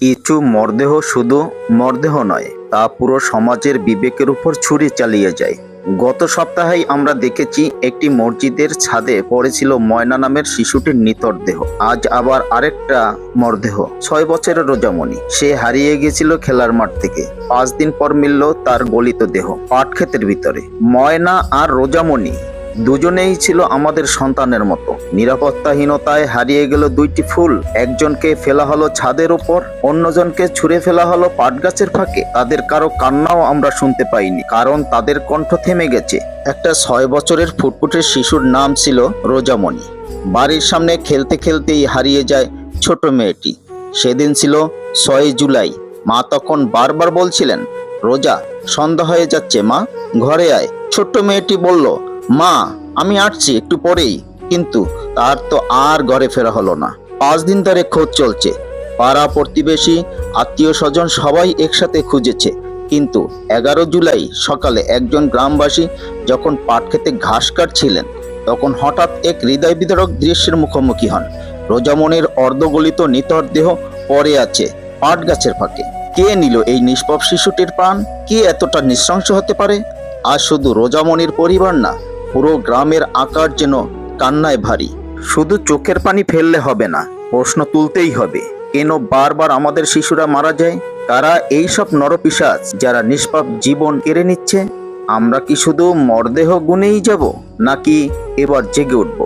কিছু মরদেহ শুধু মরদেহ নয়, তা পুরো সমাজের বিবেকের উপর ছুরি চালিয়ে যায়। গত সপ্তাহেই আমরা দেখেছি একটি মসজিদের ছাদে পড়েছিল ময়না নামের শিশুটির নিতর দেহ। আজ আবার আরেকটা মরদেহ, ছয় বছরের রোজামণি। সে হারিয়ে গেছিল খেলার মাঠ থেকে। পাঁচ দিন পর মিলল তার গলিত দেহ, পাটক্ষেতের ভিতরে। ময়না আর রোজামণি দুজনেই ছিল আমাদের সন্তানের মতো। নিরাপত্তাহীনতায় হারিয়ে গেল দুইটি ফুল। একজনকে ফেলা হলো ছাদের উপর অন্যজনকে ছুঁড়ে ফেলা হলো পাট গাছের ফাঁকে। তাদের কারও কান্নাও আমরা শুনতে পাইনি, কারণ তাদের কণ্ঠ থেমে গেছে। একটা ছয় বছরের ফুটফুটের শিশুর নাম ছিল রোজামণি। বাড়ির সামনে খেলতে খেলতেই হারিয়ে যায় ছোট মেয়েটি। সেদিন ছিল ছয় জুলাই। মা তখন বারবার বলছিলেন, রোজা, সন্ধ্যা হয়ে যাচ্ছে মা, ঘরে আয়। ছোট্ট মেয়েটি বলল মা, আমি আসছি একটু পরেই। কিন্তু তার তো আর ঘরে ফেরা হলো না। পাঁচ দিন ধরে খোঁজ চলছে। পাড়া প্রতিবেশী, আত্মীয় স্বজন সবাই একসাথে খুঁজেছে। কিন্তু এগারো জুলাই সকালে একজন গ্রামবাসী যখন পাট খেতে ঘাস কাটছিলেন, তখন হঠাৎ এক হৃদয় বিদারক দৃশ্যের মুখোমুখি হন। রোজামনের অর্ধগলিত নিতর দেহ পড়ে আছে পাট গাছের ফাঁকে। কে নিল এই নিষ্পাপ শিশুটির প্রাণ? কে এতটা নৃশংস হতে পারে? আর শুধু রোজামনির পরিবার না পুরো গ্রামের আকার যেন কান্নায় ভারী। শুধু চোখের পানি ফেললে হবে না, প্রশ্ন তুলতেই হবে, কেন বারবার আমাদের শিশুরা মারা যায়? তারা এই সব নরপিসাজ যারা নিষ্পাপ জীবন কেড়ে নিচ্ছে, আমরা কি শুধু মরদেহ গুনেই যাব, নাকি এবার জেগে উঠব?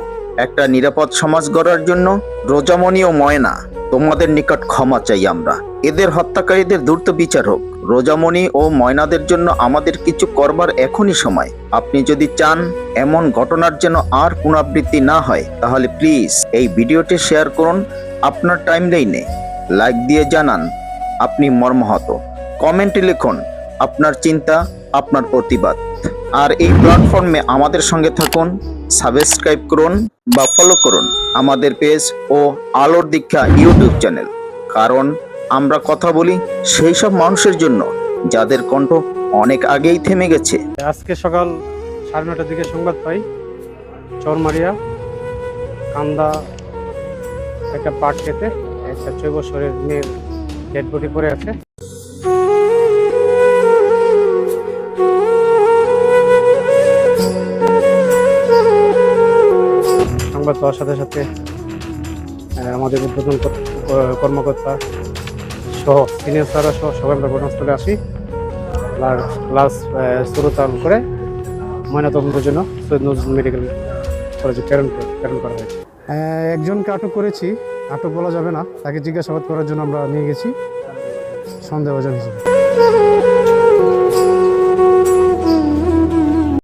একটা নিরাপদ সমাজ গড়ার জন্য রোজামণি ও ময়না। তোমাদের নিকট ক্ষমা চাই আমরা। এদের হত্যাকারীদের দ্রুত বিচার হোক। রোজামণি ও ময়নাদের জন্য আমাদের কিছু করবার এখনই সময়। আপনি যদি চান এমন ঘটনার যেন আর পুনরাবৃত্তি না হয়, তাহলে প্লিজ এই ভিডিওটি শেয়ার করুন আপনার টাইমলাইনে লাইক দিয়ে জানান আপনি মর্মাহত। কমেন্টে লিখুন আপনার চিন্তা, আপনার প্রতিবাদ। আর এই প্ল্যাটফর্মে আমাদের সঙ্গে থাকুন সাবস্ক্রাইব করুন বা ফলো করুন আমাদের পেজ ও আলোর দীক্ষা ইউটিউব চ্যানেল কারণ আমরা কথা বলি সেই সব মানুষের জন্য যাদের কণ্ঠ অনেক আগেই থেমে গেছে। আজকে সকাল সাড়ে নটার দিকে সংবাদ পাই। চরমারিয়া, কান্দা একটা পাট খেতে, একটা ছয় বছরের মেয়ের ডেড বডি পড়ে আছে। সংবাদ পাওয়ার সাথে সাথে আমাদের উদ্বোধন কর্মকর্তা সহ সিনিয়র স্যাররা সহ সবাই আমরা ঘটনাস্থলে আসি। আর ক্লাস শ্রোতাল করে ময়নাতদন্তের জন্য সৈয়দ নজরুল মেডিকেল কলেজে প্রেরণ প্রেরণ করা হয়েছে। একজনকে আটক করেছি, আটক বলা যাবে না। তাকে জিজ্ঞাসাবাদ করার জন্য আমরা নিয়ে গেছি। সন্দেহভাজন হিসেবে।